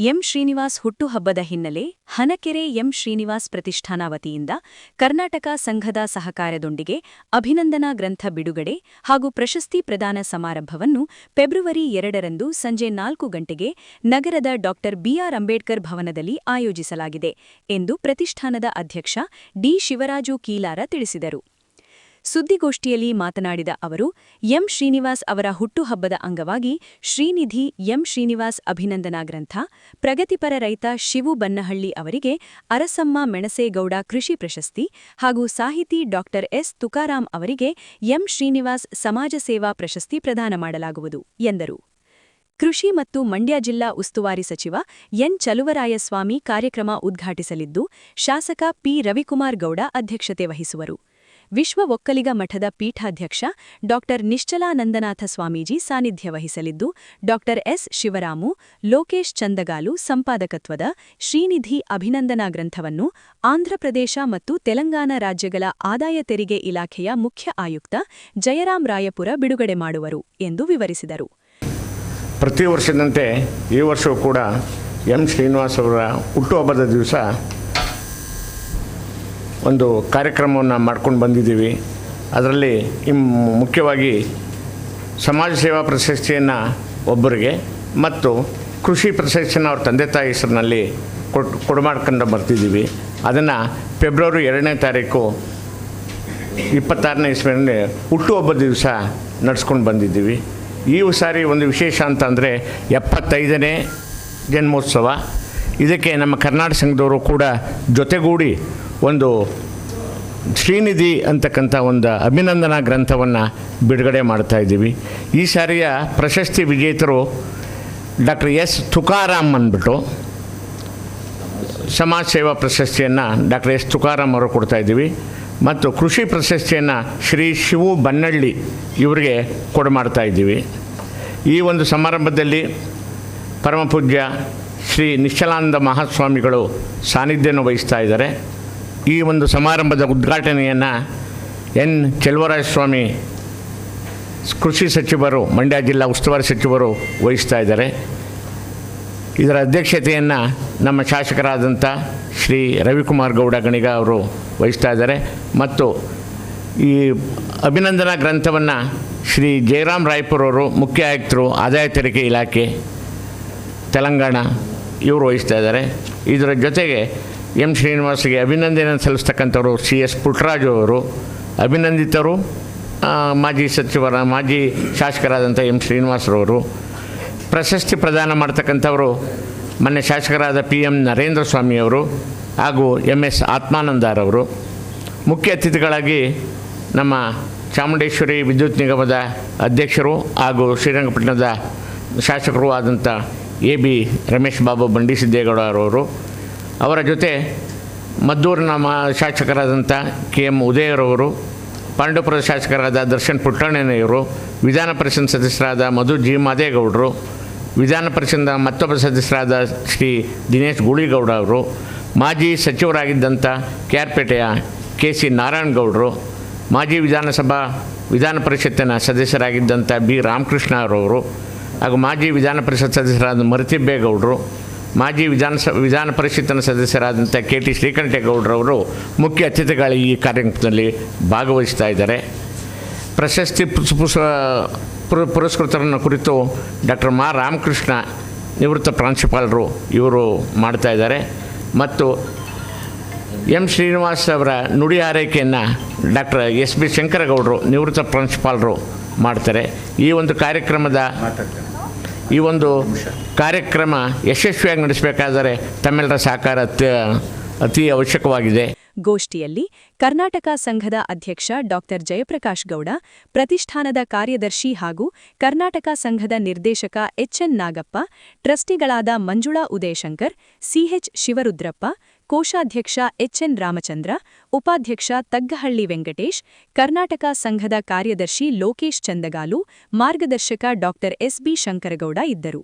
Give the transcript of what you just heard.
M Srinivas ಹುಟ್ಟುಹಬ್ಬದ ಹಿನ್ನೆಲೆ Hanakere M Srinivas ಪ್ರತಿಷ್ಠಾನ ವತಿಯಿಂದ ಕರ್ನಾಟಕ ಸಂಘದ ಸಹಕಾರದೊಂದಿಗೆ ಅಭಿನಂದನಾ ಗ್ರಂಥ ಬಿಡುಗಡೆ ಹಾಗೂ ಪ್ರಶಸ್ತಿ ಪ್ರದಾನ ಸಮಾರಂಭವನ್ನು ಫೆಬ್ರವರಿ ಎರಡರಂದು ಸಂಜೆ ನಾಲ್ಕು ಗಂಟೆಗೆ ನಗರದ ಡಾ ಬಿಆರ್ ಅಂಬೇಡ್ಕರ್ ಭವನದಲ್ಲಿ ಆಯೋಜಿಸಲಾಗಿದೆ ಎಂದು ಪ್ರತಿಷ್ಠಾನದ ಅಧ್ಯಕ್ಷ ಡಿ ಶಿವರಾಜು ಕೀಲಾರ ತಿಳಿಸಿದರು. ಸುದ್ದಿಗೋಷ್ಠಿಯಲ್ಲಿ ಮಾತನಾಡಿದ ಅವರು, ಎಂ ಶ್ರೀನಿವಾಸ್ ಅವರ ಹುಟ್ಟುಹಬ್ಬದ ಅಂಗವಾಗಿ ಶ್ರೀನಿಧಿ ಎಂ ಶ್ರೀನಿವಾಸ್ ಅಭಿನಂದನಾ ಗ್ರಂಥ ಪ್ರಗತಿಪರ ರೈತ ಶಿವು ಬನ್ನಹಳ್ಳಿ ಅವರಿಗೆ ಅರಸಮ್ಮ ಮೆಣಸೇಗೌಡ ಕೃಷಿ ಪ್ರಶಸ್ತಿ ಹಾಗೂ ಸಾಹಿತಿ ಡಾ ಎಸ್ ತುಕಾರಾಂ ಅವರಿಗೆ ಎಂ ಶ್ರೀನಿವಾಸ್ ಸಮಾಜ ಸೇವಾ ಪ್ರಶಸ್ತಿ ಪ್ರದಾನ ಮಾಡಲಾಗುವುದು, ಎಂದರು. ಕೃಷಿ ಮತ್ತು ಮಂಡ್ಯ ಜಿಲ್ಲಾ ಉಸ್ತುವಾರಿ ಸಚಿವ ಎನ್ ಚಲುವರಾಯಸ್ವಾಮಿ ಕಾರ್ಯಕ್ರಮ ಉದ್ಘಾಟಿಸಲಿದ್ದು, ಶಾಸಕ ಪಿ ರವಿಕುಮಾರ್ ಗೌಡ ಅಧ್ಯಕ್ಷತೆ ವಹಿಸುವರು. ವಿಶ್ವ ಒಕ್ಕಲಿಗ ಮಠದ ಪೀಠಾಧ್ಯಕ್ಷ ಡಾ. ನಿಶ್ಚಲಾನಂದನಾಥ ಸ್ವಾಮೀಜಿ ಸಾನ್ನಿಧ್ಯ ವಹಿಸಲಿದ್ದು, ಡಾ. ಎಸ್. ಶಿವರಾಮು, ಲೋಕೇಶ್ ಚಂದಗಾಲು ಸಂಪಾದಕತ್ವದ ಶ್ರೀನಿಧಿ ಅಭಿನಂದನಾ ಗ್ರಂಥವನ್ನು ಆಂಧ್ರಪ್ರದೇಶ ಮತ್ತು ತೆಲಂಗಾಣ ರಾಜ್ಯಗಳ ಆದಾಯ ತೆರಿಗೆ ಇಲಾಖೆಯ ಮುಖ್ಯ ಆಯುಕ್ತ ಜಯರಾಂ ರಾಯಪುರ ಬಿಡುಗಡೆ ಮಾಡುವರು ಎಂದು ವಿವರಿಸಿದರು. ಪ್ರತಿ ವರ್ಷದಂತೆ ಈ ವರ್ಷವೂ ಕೂಡ ಎಂ. ಶ್ರೀನಿವಾಸ್ ಅವರ ಹುಟ್ಟುಹಬ್ಬದ ದಿವಸ ಒಂದು ಕಾರ್ಯಕ್ರಮವನ್ನು ಮಾಡ್ಕೊಂಡು ಬಂದಿದ್ದೀವಿ. ಅದರಲ್ಲಿ ಮುಖ್ಯವಾಗಿ ಸಮಾಜ ಸೇವಾ ಪ್ರಶಸ್ತಿಯನ್ನು ಒಬ್ಬರಿಗೆ ಮತ್ತು ಕೃಷಿ ಪ್ರಶಸ್ತಿಯನ್ನು ಅವ್ರ ತಂದೆ ತಾಯಿ ಹೆಸರಿನಲ್ಲಿ ಕೊಟ್ಟು ಕೊಡುಮಾಡ್ಕೊಂಡು ಬರ್ತಿದ್ದೀವಿ. ಅದನ್ನು ಫೆಬ್ರವರಿ ಎರಡನೇ ತಾರೀಕು ಇಪ್ಪತ್ತಾರನೇ ಇಸ್ವಿನಲ್ಲಿ ಹುಟ್ಟುಹಬ್ಬದ ದಿವಸ ನಡೆಸ್ಕೊಂಡು ಬಂದಿದ್ದೀವಿ. ಈ ಸಾರಿ ಒಂದು ವಿಶೇಷ ಅಂತಂದರೆ ಎಪ್ಪತ್ತೈದನೇ ಜನ್ಮೋತ್ಸವ. ಇದಕ್ಕೆ ನಮ್ಮ ಕರ್ನಾಟಕ ಸಂಘದವರು ಕೂಡ ಜೊತೆಗೂಡಿ ಒಂದು ಶ್ರೀನಿಧಿ ಅಂತಕ್ಕಂಥ ಒಂದು ಅಭಿನಂದನಾ ಗ್ರಂಥವನ್ನು ಬಿಡುಗಡೆ ಮಾಡ್ತಾ ಇದ್ದೀವಿ. ಈ ಸಾರಿಯ ಪ್ರಶಸ್ತಿ ವಿಜೇತರು ಡಾಕ್ಟರ್ ಎಸ್ ತುಕಾರಾಮ್ ಅಂದ್ಬಿಟ್ಟು ಸಮಾಜ ಸೇವಾ ಪ್ರಶಸ್ತಿಯನ್ನು ಡಾಕ್ಟರ್ ಎಸ್ ತುಕಾರಾಮ್ ಅವರು ಕೊಡ್ತಾ ಇದ್ದೀವಿ. ಮತ್ತು ಕೃಷಿ ಪ್ರಶಸ್ತಿಯನ್ನು ಶ್ರೀ ಶಿವು ಬನ್ನಳ್ಳಿ ಇವರಿಗೆ ಕೊಡು ಮಾಡ್ತಾ ಇದ್ದೀವಿ. ಈ ಒಂದು ಸಮಾರಂಭದಲ್ಲಿ ಪರಮಪೂಜ್ಯ ಶ್ರೀ ನಿಶ್ಚಲಾನಂದ ಮಹಾಸ್ವಾಮಿಗಳು ಸಾನ್ನಿಧ್ಯನ ವಹಿಸ್ತಾ ಇದ್ದಾರೆ. ಈ ಒಂದು ಸಮಾರಂಭದ ಉದ್ಘಾಟನೆಯನ್ನು ಎನ್. ಸ್ವಾಮಿ ಕೃಷಿ ಸಚಿವರು, ಮಂಡ್ಯ ಜಿಲ್ಲಾ ಉಸ್ತುವಾರಿ ಸಚಿವರು ವಹಿಸ್ತಾ ಇದ್ದಾರೆ. ಇದರ ಅಧ್ಯಕ್ಷತೆಯನ್ನು ನಮ್ಮ ಶಾಸಕರಾದಂಥ ಶ್ರೀ ರವಿಕುಮಾರ್ ಗೌಡ ಗಣಿಗ ಅವರು ವಹಿಸ್ತಾ ಇದ್ದಾರೆ. ಮತ್ತು ಈ ಅಭಿನಂದನಾ ಗ್ರಂಥವನ್ನು ಶ್ರೀ ಜಯರಾಮ್ ರಾಯ್ಪುರ್ ಅವರು ಮುಖ್ಯ ಆಯುಕ್ತರು ಆದಾಯ ತೆರಿಗೆ ಇಲಾಖೆ, ತೆಲಂಗಾಣ ಇವರು ವಹಿಸ್ತಾ ಇದ್ದಾರೆ. ಇದರ ಜೊತೆಗೆ ಎಂ ಶ್ರೀನಿವಾಸ್ಗೆ ಅಭಿನಂದನೆ ಸಲ್ಲಿಸ್ತಕ್ಕಂಥವ್ರು ಸಿ ಎಸ್ ಪುಟ್ಟರಾಜು ಅವರು. ಅಭಿನಂದಿತರು ಮಾಜಿ ಸಚಿವರ, ಮಾಜಿ ಶಾಸಕರಾದಂಥ ಎಂ ಶ್ರೀನಿವಾಸರವರು. ಪ್ರಶಸ್ತಿ ಪ್ರದಾನ ಮಾಡ್ತಕ್ಕಂಥವರು ಮೊನ್ನೆ ಶಾಸಕರಾದ ಪಿ ಎಂ ನರೇಂದ್ರ ಸ್ವಾಮಿಯವರು ಹಾಗೂ ಎಂ ಎಸ್ ಆತ್ಮಾನಂದಾರವರು ಮುಖ್ಯ ಅತಿಥಿಗಳಾಗಿ ನಮ್ಮ ಚಾಮುಂಡೇಶ್ವರಿ ವಿದ್ಯುತ್ ನಿಗಮದ ಅಧ್ಯಕ್ಷರು ಹಾಗೂ ಶ್ರೀರಂಗಪಟ್ಟಣದ ಶಾಸಕರು ಆದಂಥ ಎ ಬಿ ರಮೇಶ್ ಬಾಬು ಬಂಡಿ ಸಿದ್ದೇಗೌಡರವರು. ಅವರ ಜೊತೆ ಮದ್ದೂರಿನ ಮಾ ಶಾಸಕರಾದಂಥ ಕೆ ಎಂ ಉದಯರವರು ಪಾಂಡವಪುರ ಶಾಸಕರಾದ ದರ್ಶನ್ ಪುಟ್ಟಣ್ಣನೆಯವರು ವಿಧಾನ ಪರಿಷತ್ ಸದಸ್ಯರಾದ ಮಧು ಜಿ ಮಾದೇಗೌಡರು, ವಿಧಾನ ಪರಿಷತ್ನ ಮತ್ತೊಬ್ಬ ಸದಸ್ಯರಾದ ಶ್ರೀ ದಿನೇಶ್ ಗೂಳಿಗೌಡ ಅವರು, ಮಾಜಿ ಸಚಿವರಾಗಿದ್ದಂಥ ಕ್ಯಾರ್ಪೇಟೆಯ ಕೆ ಸಿ ನಾರಾಯಣಗೌಡರು, ಮಾಜಿ ವಿಧಾನಸಭಾ ವಿಧಾನ ಪರಿಷತ್ತಿನ ಸದಸ್ಯರಾಗಿದ್ದಂಥ ಬಿ. ರಾಮಕೃಷ್ಣ ಅವರವರು ಹಾಗೂ ಮಾಜಿ ವಿಧಾನ ಪರಿಷತ್ ಸದಸ್ಯರಾದ ಮರತಿಬ್ಬೇಗೌಡರು ಮಾಜಿ ವಿಧಾನಸ ವಿಧಾನ ಪರಿಷತ್ತಿನ ಸದಸ್ಯರಾದಂಥ ಕೆ ಟಿ ಶ್ರೀಕಂಠೇಗೌಡರವರು ಮುಖ್ಯ ಅತಿಥಿಗಳು ಈ ಕಾರ್ಯಕ್ರಮದಲ್ಲಿ ಭಾಗವಹಿಸ್ತಾ ಇದ್ದಾರೆ. ಪ್ರಶಸ್ತಿ ಪುರಸ್ಕೃತರನ್ನು ಕುರಿತು ಡಾಕ್ಟರ್ ಮಾ. ರಾಮಕೃಷ್ಣ ನಿವೃತ್ತ ಪ್ರಾಂಶುಪಾಲರು ಇವರು ಮಾಡ್ತಾ ಇದ್ದಾರೆ. ಮತ್ತು ಎಂ. ಶ್ರೀನಿವಾಸ್ ಅವರ ನುಡಿ ಆರೈಕೆಯನ್ನು ಡಾಕ್ಟರ್ ಎಸ್. ಬಿ. ಶಂಕರಗೌಡರು ನಿವೃತ್ತ ಪ್ರಾಂಶುಪಾಲರು ಮಾಡ್ತಾರೆ. ಈ ಒಂದು ಕಾರ್ಯಕ್ರಮದ ಈ ಒಂದು ಕಾರ್ಯಕ್ರಮ ಯಶಸ್ವಿಯಾಗಿ ನಡೆಸಬೇಕಾದರೆ ತಮ್ಮೆಲ್ಲರ ಸಹಕಾರ ಅತಿ ಅವಶ್ಯಕವಾಗಿದೆ. ಗೋಷ್ಠಿಯಲ್ಲಿ ಕರ್ನಾಟಕ ಸಂಘದ ಅಧ್ಯಕ್ಷ ಡಾ. ಜಯಪ್ರಕಾಶ್ ಗೌಡ, ಪ್ರತಿಷ್ಠಾನದ ಕಾರ್ಯದರ್ಶಿ ಹಾಗೂ ಕರ್ನಾಟಕ ಸಂಘದ ನಿರ್ದೇಶಕ ಎಚ್ಎನ್ ನಾಗಪ್ಪ, ಟ್ರಸ್ಟಿಗಳಾದ ಮಂಜುಳಾ ಉದಯಶಂಕರ್ ಸಿಎಚ್ ಶಿವರುದ್ರಪ್ಪ ಕೋಶಾಧ್ಯಕ್ಷ ಎಚ್ಎನ್ ರಾಮಚಂದ್ರ, ಉಪಾಧ್ಯಕ್ಷ ತಗ್ಗಹಳ್ಳಿ ವೆಂಕಟೇಶ್, ಕರ್ನಾಟಕ ಸಂಘದ ಕಾರ್ಯದರ್ಶಿ ಲೋಕೇಶ್ ಚಂದಗಾಲು, ಮಾರ್ಗದರ್ಶಕ ಡಾ ಎಸ್ಬಿ ಶಂಕರಗೌಡ ಇದ್ದರು.